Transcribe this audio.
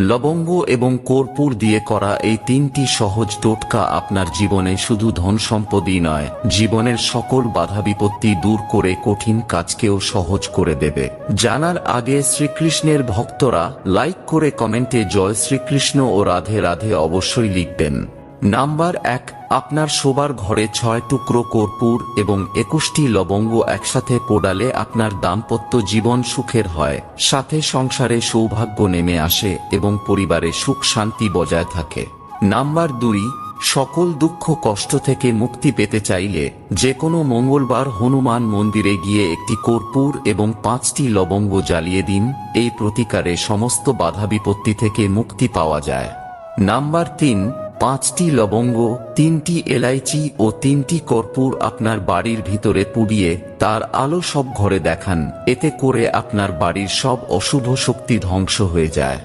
লবঙ্গ এবং কর্পূর দিয়ে করা এই তিনটি সহজ টোটকা আপনার জীবনে শুধু ধন সম্পদই নয়, জীবনের সকল বাধা বিপত্তি দূর করে কঠিন কাজকেও সহজ করে দেবে। জানার আগে শ্রীকৃষ্ণের ভক্তরা লাইক করে কমেন্টে জয় শ্রীকৃষ্ণ ও রাধে রাধে অবশ্যই লিখবেন। নাম্বার এক, আপনার শোবার ঘরে ছয় টুকরো কর্পূর এবং একুশটি লবঙ্গ একসাথে পোড়ালে আপনার দাম্পত্য জীবন সুখের হয়। সাথে সংসারে সৌভাগ্য নেমে আসে এবং পরিবারে সুখ শান্তি বজায় থাকে। নাম্বার দুই, সকল দুঃখ কষ্ট থেকে মুক্তি পেতে চাইলে যে কোনো মঙ্গলবার হনুমান মন্দিরে গিয়ে একটি কর্পূর এবং পাঁচটি লবঙ্গ জ্বালিয়ে দিন, এই প্রতিকারে সমস্ত বাধা বিপত্তি থেকে মুক্তি পাওয়া যায়। নাম্বার তিন পাঁচটি লবঙ্গ, তিনটি এলাইচি ও তিনটি কর্পূর আপনার বাড়ির ভিতরে পুড়িয়ে তার আলো সব ঘরে দেখান, এতে করে আপনার বাড়ির সব অশুভ শক্তি ধ্বংস হয়ে যায়।